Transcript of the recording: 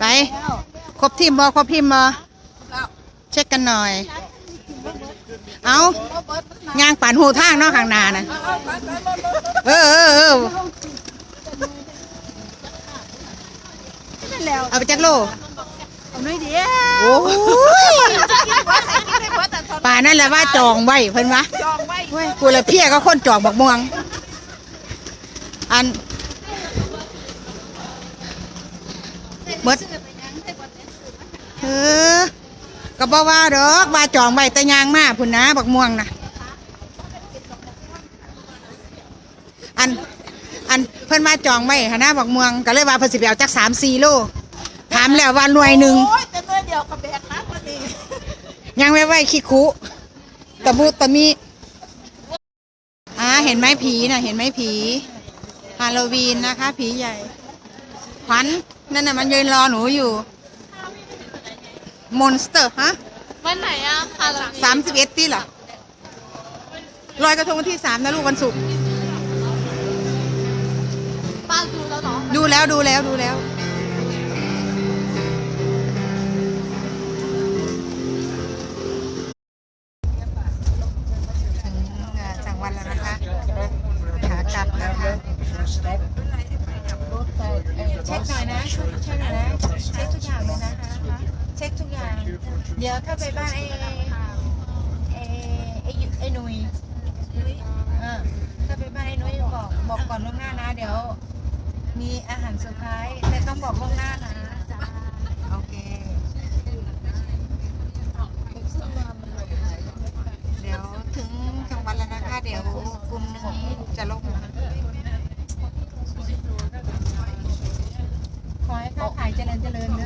ไป ครบทีมบอครบทีมบอเช็คกันหน่อย เอายางปั่นหูทางเนาะข้างหน้านะเออเออเออเอาไปจักโลเอาหน่อยเดียวโอ้ยไม่ว่าแต่ตอนป่านั่นแหละว่าจองไว้เพิ่นวะจองไว้เว้ยกูเลยเพี้ยก็คนจองบักม่วง อัน เบิดเออก็บอกว่าดอกว่าจองไว้แต่ยางมาพุ่นนะบักม่วงนะอันอันเพิ่นมาจองไว้หนนะบักม่วงก็เลยว่าเพิ่นสิไปเอาจักสามสี่โลถามแล้วว่าหน่วยหนึ่งโอ้ยแต่เมื่อเดียวกับแบกนะพอดียังไม่ไหวขี้คุตะมุตะมิอ่าเห็นไหมผีน่ะเห็นไหมผีฮาโลวีนนะคะ ผีใหญ่ขวัญ นั่นน่ะมันยืนรอหนูอยู่ มอนสเตอร์ฮะวันไหนอะค่ะสามสิบเอ็ดปีเหรอลอยกระทงวันที่สามนะลูกวันศุกร์ป้าดูแล้วเหรอดูแล้วดูแล้วดูแล้ว ถึงเอ่อจังหวัดแล้วนะคะขากลับนะคะ เช็คหน่อยนะเช็คหน่อยนะเช็คทุกอย่างเลยนะคะเช็คทุกอย่าง เดี๋ยวถ้าไปบ้านไอ้ไอ้ไอ้ยุไอ้หนุยถ้าไปบ้านไอ้หนุยบอกบอกก่อนล่วงหน้านะ เดี๋ยว มีอาหารเซอร์ไพรส์แต่ต้องบอกล่วงหน้านะโอเค เดี๋ยวถึงจังหวัดแล้วนะคะ เดี๋ยวกลุ่มหนึงจะลงนะขอให้ ค้าขายเจริญเจริญเด้อ